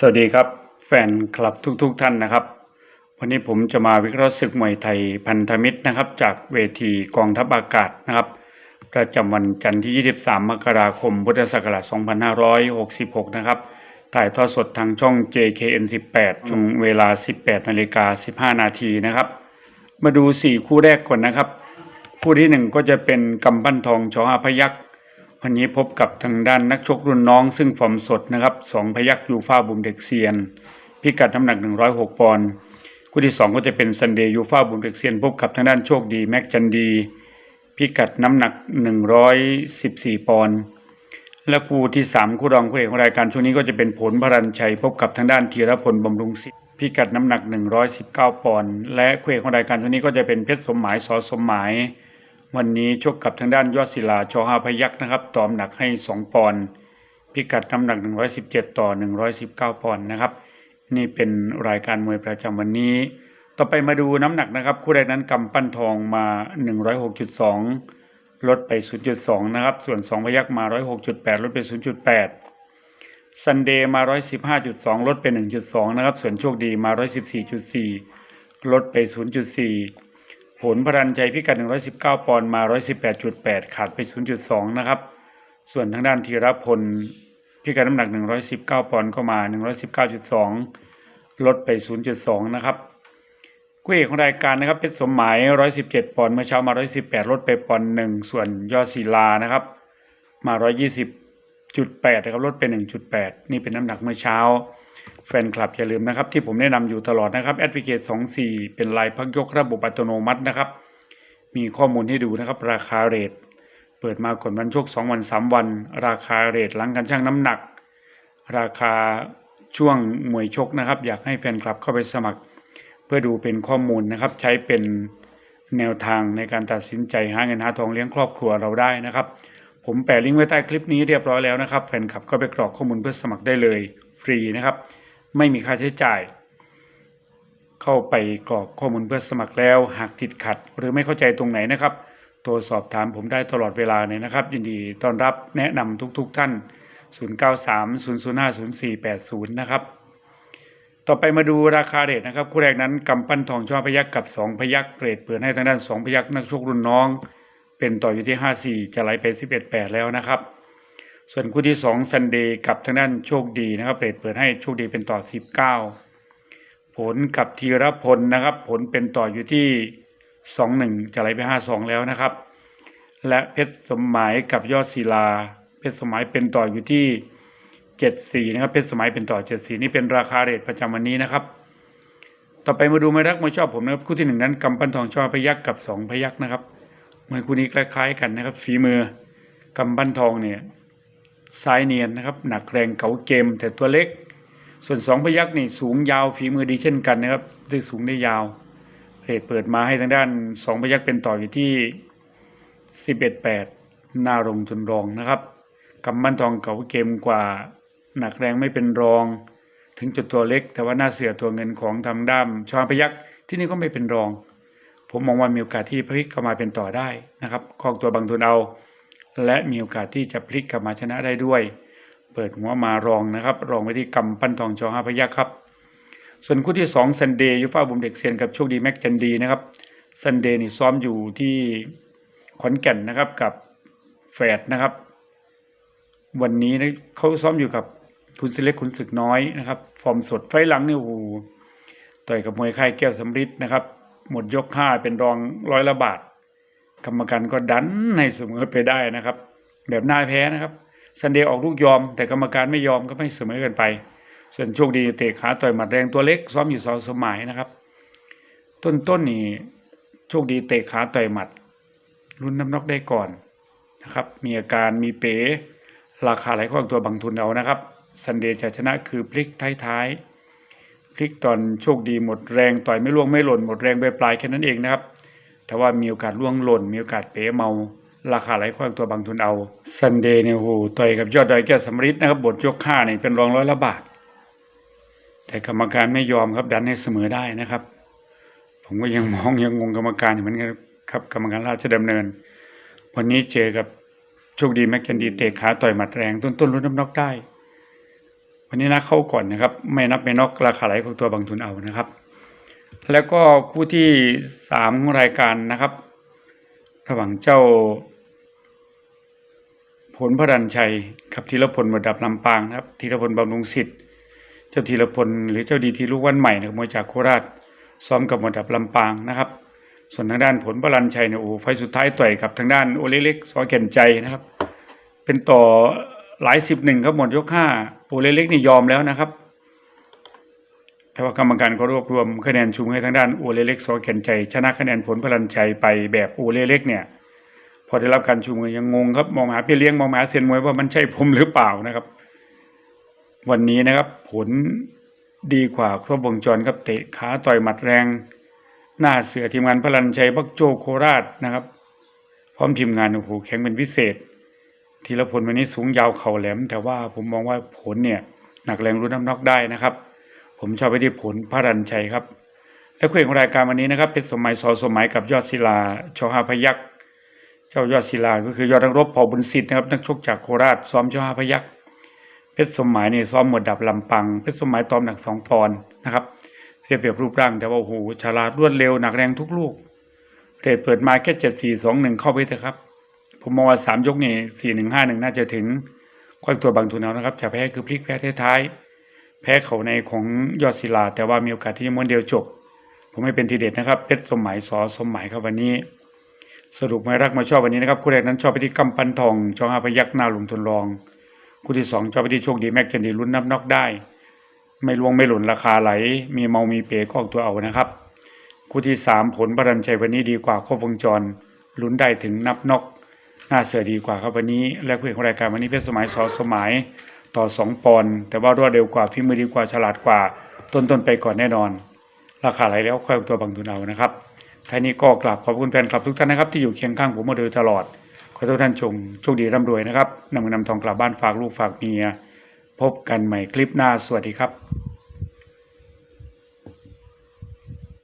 สวัสดีครับแฟนคลับทุกๆทท่านนะครับ วันนี้ผมจะมาวิเคราะห์ศึกมวยไทยพันธมิตรนะครับ จากเวทีกองทัพอากาศนะครับ ประจำวันจันทร์ที่ 23 มกราคม พุทธศักราช 2566 นะครับ ถ่ายทอดสดทางช่อง JKN 18ช่วงเวลา 18 นาฬิกา 15 นาทีนะครับ มาดู 4 คู่แรกก่อนนะครับ คู่ที่ 1 ก็จะเป็นกำปั้นทองชออาพยักษ์ วันนี้พบกับทางด้านนักชกรุ่นน้องซึ่งฟอร์มสดนะครับสองพยักยูฟ่าบุมเด็กเซียน พิกัดน้ำหนัก 106 ปอนด์คู่ที่ 2 ก็จะเป็นซันเดย์ยูฟ่าบุมเด็กเซียน พบกับทางด้านโชคดีแม็กจันดี พิกัดน้ำหนัก 114 ปอนด์และคู่ที่ 3 คู่รองคู่เอกของรายการช่วงนี้ก็จะเป็นผลพรัญชัย พบกับทางด้านธีรพลบำรุงศิษย์พิกัดน้ำหนัก 119 ปอนด์และคู่เอกของรายการช่วงนี้ก็จะเป็นเพชรสมหมายสอสมหมาย วันนี้ชกกับทางด้านยอดศิลาชอหาพยักษ์นะครับ ตอมหนักให้ 2 ปอนด์พิกัดน้ำหนัก 117 ต่อ 119 ปอนด์นะครับ นี่เป็นรายการมวยประจำวันนี้ ต่อไปมาดูน้ำหนักนะครับ คู่ใดนั้นกำปั้นทองมา 106.2 ลดไป 0.2 นะครับ ส่วน 2 พยักษ์มา 106.8 ลดไป 0.8 ซันเดย์มา 115.2 ลดไป 1.2 นะครับ ส่วนโชคดีมา 114.4 ลดไป 0.4 ผลพรันใจพิกัด 119 ปอนด์มา 118.8 ขาดไป 0.2 นะครับ ส่วนทางด้านธีรพลพิกัดน้ำหนัก 119 ปอนด์ก็มา 119.2 ลดไป 0.2 นะครับกู้เอกของรายการนะครับเพชรสมหมาย 117 ปอนด์เมื่อเช้ามา 118 ลดไปปอนด์หนึ่งส่วนยอดศิลานะครับ มา 120.8 นะครับลดไป 1.8 นี่เป็นน้ำหนักเมื่อเช้า แฟนคลับอย่าลืมนะครับ ที่ผมแนะนำอยู่ตลอดนะครับแอดพิเคชัน24เป็นลายพักยกระบบอัตโนมัตินะครับ มีข้อมูลให้ดูนะครับ ราคาเรทเปิดมาก่อนวันชก2วัน3วัน ราคาเรทหลังการชั่งน้ำหนัก ราคาช่วงมวยชกนะครับ อยากให้แฟนคลับเข้าไปสมัคร เพื่อดูเป็นข้อมูลนะครับ ใช้เป็นแนวทางในการตัดสินใจหาเงินหาทองเลี้ยงครอบครัวเราได้นะครับ ผมแปะลิงก์ไว้ใต้คลิปนี้เรียบร้อยแล้วนะครับ แฟนคลับก็ไปกรอกข้อมูลเพื่อสมัครได้เลยฟรีนะครับ ไม่มีค่าใช้จ่าย เข้าไปกรอกข้อมูลเพื่อสมัครแล้ว หากติดขัด หรือไม่เข้าใจตรงไหนนะครับ โทรสอบถามผมได้ตลอดเวลาเลยนะครับ ยินดีต้อนรับแนะนำทุกๆทท่าน 0930050480 นะครับ ต่อไปมาดูราคาเรทนะครับ คู่แรกนั้นกำปั้นทองช่อพยักกับ 2 พยักเกรดเปิดให้ทางด้าน 2 พยักนักชกรุ่นน้อง เป็นต่ออยู่ที่ 54 จะไหลไป 11-8 แล้วนะครับ ส่วนคู่ที่2ซันเดย์กับทางด้านโชคดีนะครับเรทเปิดให้โชคดีเป็นต่อ19ผลกับธีรพลนะครับ ผลเป็นต่ออยู่ที่21จะไหลไป52แล้วนะครับ และเพชรสมหมายกับยอดศิลา เพชรสมหมายเป็นต่ออยู่ที่74นะครับ เพชรสมหมายเป็นต่อ74นี่เป็นราคาเรทประจำวันนี้นะครับ ต่อไปมาดูไม่รักไม่ชอบผมนะครับ คู่ที่หนึ่งนั้นกำปั้นทองชอบพยักกับสองพยักนะครับมวยคู่นี้คล้ายๆกันนะครับฝีมือกำปั้นทองเนี่ย ซ้ายเนียนนะครับหนักแรงเก๋าเกมแต่ตัวเล็ก ส่วนสองพยักนี่สูงยาวฝีมือดีเช่นกันนะครับได้สูงได้ยาวเรทเปิดมาให้ทางด้านสองพยักเป็นต่ออยู่ที่สิบเอ็ดแปดหน้ารงจนรองนะครับกำมันทองเก๋าเกมกว่าหนักแรงไม่เป็นรอง ถึงจุดตัวเล็ก แต่ว่าหน้าเสือตัวเงินของทางด้ามชาพยักที่นี่ก็ไม่เป็นรอง ผมมองว่ามีโอกาสที่พลิกเข้ามาเป็นต่อได้นะครับคอกตัวบางทุนเอา และมีโอกาสที่จะพลิกกลับมาชนะได้ด้วย เปิดหัวมารองนะครับ รองไปที่กำปั้นทองชอห้าพยักครับ ส่วนคู่ที่สองซันเดย์ยูฟ่าบุมเด็กเซียนกับโชคดีแม็กจันดีนะครับซันเดย์นี่ซ้อมอยู่ที่ขอนแก่นนะครับกับแฝดนะครับ วันนี้นะเขาซ้อมอยู่กับคุณสิเล็กคุณศึกน้อยนะครับ ฟอร์มสดไฟหลังนี่โอ้โหต่อยกับมวยค่ายแก้วสำริดนะครับ หมดยกห้าเป็นรองร้อยละบาท กรรมการก็ดันให้เสมอไปได้นะครับ แบบน่าแพ้นะครับซันเดย์ออกลูกยอม แต่กรรมการไม่ยอมก็ไม่เสมอกันไป ส่วนโชคดีเตะขาต่อยหมัดแรงตัวเล็กซ้อมอยู่สองสมัยนะครับ ต้นต้นนี่โชคดีเตะขาต่อยหมัดรุ่นน้ำนอกได้ก่อนนะครับ มีอาการมีเป๋ราคาไหลข้องตัวบางทุนเอานะครับซันเดย์จะชนะคือพลิกท้ายๆพลิกตอนโชคดีหมดแรงต่อยไม่ล่วงไม่หล่นหมดแรงไปปลายแค่นั้นเองนะครับ แต่ว่ามีโอกาสล่วงหล่น มีโอกาสเป๋เมา ราคาไหลข้องตัวบางทุนเอา ซันเดย์เนี่ยโหต่อยกับยอดดอยแก้วสำริดนะครับบทยกห้าเนี่ยเป็นรองร้อยละบาท แต่กรรมการไม่ยอมครับดันให้เสมอได้นะครับ ผมก็ยังมองยังงงกรรมการอยู่เหมือนกันครับกรรมการราชดำเนิน วันนี้เจอกับโชคดีแม็กกันดีเตะขาต่อยหมัดแรงต้นต้นรุ่นน้ำนอกได้ วันนี้นะเข้าก่อนนะครับ ไม่นับไม่นอกราคาไหลของตัวบางทุนเอานะครับ แล้วก็คู่ที่สามของรายการนะครับ ระหว่างเจ้า ผลพระดันชัยกับธีรพลบดับลำปางนะครับธีรพลบำรุงสิทธิ์เจ้าธีรพลหรือเจ้าดีทีลูกวันใหม่นะมวยจากโคราชซ้อมกับมวดดับลำปางนะครับ ส่วนทางด้านผลพระรันชัยเนี่ยโอ้ไฟสุดท้ายต่อยกับทางด้านโอเล็กเล็กสอแก่นใจนะครับ เป็นต่อหลายสิบหนึ่งครับหมดยกห้าโอเล็กเล็กนี่ยอมแล้วนะครับ แต่ว่ากรรมการก็รวบรวมคะแนนชูมือให้ทางด้านโอเลเล็กสอแก่นใจชนะคะแนนผลพระรันชัยไปแบบโอเลเล็กเนี่ย พอได้รับการชูมือยังงงครับมองหาพี่เลี้ยงมองหาเซียนมวยว่ามันใช่ผมหรือเปล่านะครับ วันนี้นะครับ ผลดีกว่าครบวงจรครับเตะขาต่อยหมัดแรง หน้าเสือทีมงานพลันชัยบักโจโคราชนะครับ พร้อมทีมงานโอ้โหแข็งเป็นพิเศษทีละพลวันนี้สูงยาวเข่าแหลม แต่ว่าผมมองว่าผลเนี่ยหนักแรงรุ่นน้ำนอกได้นะครับ ผมชอบไปที่ผลพระรันชัยครับ และคู่เอกของรายการวันนี้นะครับ เป็นสมัยสอสมัยกับยอดศิลาชอหาพยักษ์เจ้ายอดศิลาก็คือยอดนักรบเผ่าบุญสิทธิ์นะครับนักชกจากโคราชซ้อมเจ้าห้าพยักษ์เพชรสมหมายนี่ซ้อมหมดดับลำปังเพชรสมหมายตอมหนักสองปอนนะครับ เสียเปรียบรูปร่างแต่ว่าโอ้โหฉลาดรวดเร็วหนักแรงทุกลูกเรทเปิดมาแค่เจ็ดสี่สองหนึ่งเข้าไปเถอะครับ ผมมองว่าสามยกนี่สี่หนึ่งห้าหนึ่งน่าจะถึงค่อยตัวบางทุนเอานะครับจะแพ้คือพลิกแพ้ท้ายๆ แพ้เขาในของยอดศิลา แต่ว่ามีโอกาสที่จะม้วนเดียวจบ ผมไม่เป็นทีเด็ดนะครับ เพชรสมหมายสอสมหมายครับวันนี้ สรุปไม่รักมาชอบวันนี้นะครับ คู่แรกนั้นชอบไปที่กำปันทองชองอาพยักหน้าหลุมทุนรอง คู่ที่สองชอบไปที่โชคดีแม็กเจนดีลุ้นนับนอกได้ ไม่ลวงไม่หล่นราคาไหล มีเมามีเป๋ก็ออกตัวเอานะครับ คู่ที่สามผลบรันชัยวันนี้ดีกว่าครบวงจรลุ้นได้ถึงนับนอกหน้าเสือดีกว่าครับวันนี้ และคู่เอกของรายการวันนี้เพชรสมัยสอสมัย ต่อสองปอนด์แต่ว่ารวดเร็วกว่าฝีมือดีกว่าฉลาดกว่า ต้นๆไปก่อนแน่นอน ราคาไหลแล้วค่อยตัวบางทุนเอานะครับท่านี้ก็กราบขอบคุณแฟนคลับทุกท่านนะครับ ที่อยู่เคียงข้างผมมาโดยตลอด ขอให้ทุกท่านชมโชคดีร่ำรวยนะครับนำเงินนำทองกลับบ้านฝากลูกฝากเมีย พบกันใหม่คลิปหน้าสวัสดีครับ